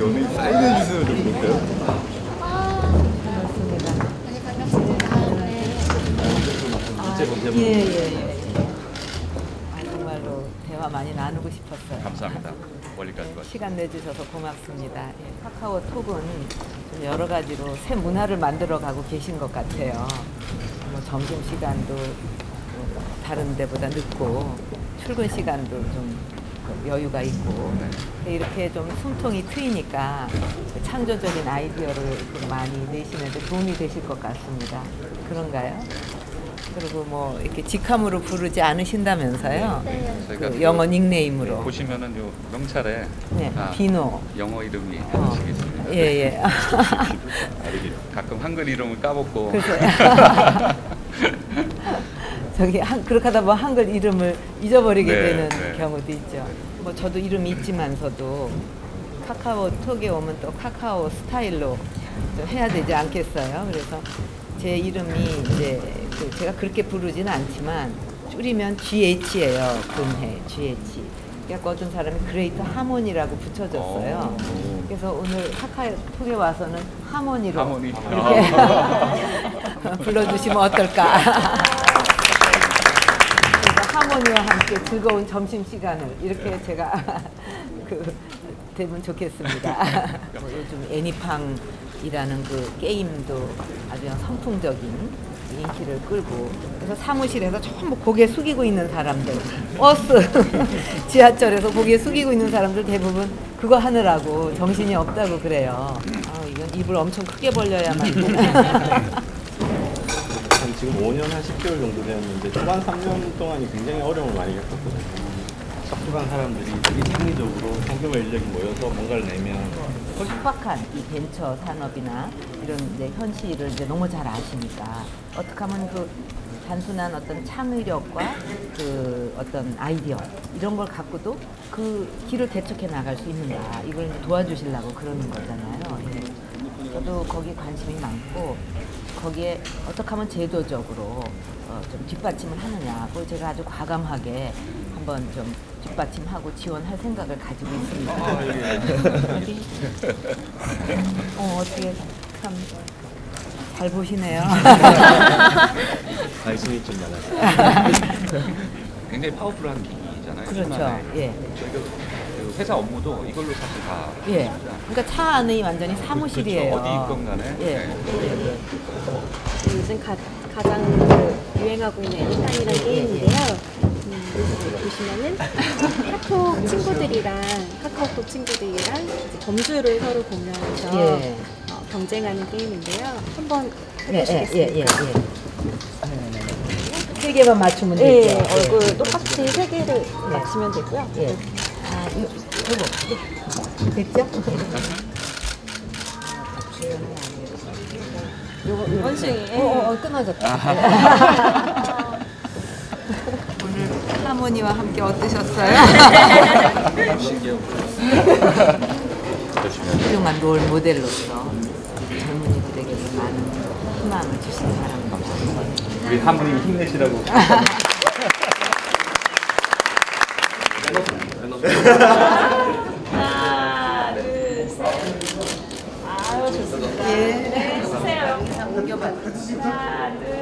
연예인 사인해 주세요 좀 볼까요? 반갑습니다. 예, 예, 예. 아, 정말로 대화 많이 나누고 싶었어요. 감사합니다. 멀리까지 와. 시간 내주셔서 고맙습니다. 예, 카카오톡은 좀 여러 가지로 새 문화를 만들어 가고 계신 것 같아요. 뭐 점심 시간도 뭐 다른 데보다 늦고 출근 시간도 좀 여유가 있고 이렇게 좀 숨통이 트이니까 그 창조적인 아이디어를 좀 많이 내시는데 도움이 되실 것 같습니다. 그런가요? 그리고 뭐 이렇게 직함으로 부르지 않으신다면서요? 저희가 그 영어 닉네임으로. 네, 보시면은 요 명찰에 네, 다 비노. 영어 이름이 어, 있습니다. 예, 예. 가끔 한글 이름을 까먹고 저기 한, 그렇게 하다 보면 한글 이름을 잊어버리게 네, 되는 네. 경우도 있죠. 뭐 저도 이름이 있지만서도 카카오톡에 오면 또 카카오 스타일로 좀 해야 되지 않겠어요? 그래서 제 이름이 이제 그 제가 그렇게 부르지는 않지만 줄이면 GH예요. 근해 GH. 그러니까 어떤 사람이 그레이트 하모니라고 붙여줬어요. 오. 그래서 오늘 카카오톡에 와서는 하모니로 하모니. 이렇게 불러주시면 어떨까. 하모니와 함께 즐거운 점심 시간을 이렇게 제가 그 되면 좋겠습니다. 뭐 요즘 애니팡이라는 그 게임도 아주 선풍적인 인기를 끌고 그래서 사무실에서 전부 고개 숙이고 있는 사람들 버스 지하철에서 고개 숙이고 있는 사람들 대부분 그거 하느라고 정신이 없다고 그래요. 아, 이건 입을 엄청 크게 벌려야만 한 지금 5년 한 10개월 정도 되었는데 초반 3년 동안이 굉장히 어려움을 많이 겪었거든요. 척수간 사람들이 되게 창의적으로 상경과 인력이 모여서 뭔가를 내면 촉박한 이 벤처 산업이나 이런 이제 현실을 이제 너무 잘 아시니까 어떻게 하면 그 단순한 어떤 창의력과 그 어떤 아이디어 이런 걸 갖고도 그 길을 개척해 나갈 수 있는가 이걸 도와주시려고 그러는 거잖아요. 예. 저도 거기 관심이 많고 거기에 어떻게 하면 제도적으로 어, 좀 뒷받침을 하느냐 그걸 제가 아주 과감하게 한번 좀 뒷받침하고 지원할 생각을 가지고 있습니다. 어디? 어, 어떻게 참 잘 보시네요. 관심이 좀 많아요. 굉장히 파워풀한 기기잖아요. 그렇죠. 예. 그 회사 업무도 이걸로 사실 다 예. 합니다. 그러니까 차 안이 완전히 사무실이에요. 그렇죠. 어디 있건 간에. 예. 네. 예, 예. 요즘 가, 가장 그 유행하고 있는 애니팡이라는 게임인데요. 음, 여기 보시면은 카톡 친구들이랑 카카오톡 친구들이랑 이제 점수를 서로 보면서 예. 어, 경쟁하는 게임인데요. 한번 예, 예, 예, 해보시겠습니까? 예, 예. 세 개만 맞추면 네, 되죠. 얼굴 똑같이 세 개를 맞추면 되고요. 예. 아, 이거, 이거. 네. 됐죠? 요거, 요거. 원숭이. 어, 어, 어, 끊어졌다. 오늘 하모니와 함께 어떠셨어요? 훌륭한 롤 모델로서 젊은이들에게 많은 희망을 주시는 사람입니다. 우리 하모님 힘내시라고. 넘겨봐요. 하나, 둘,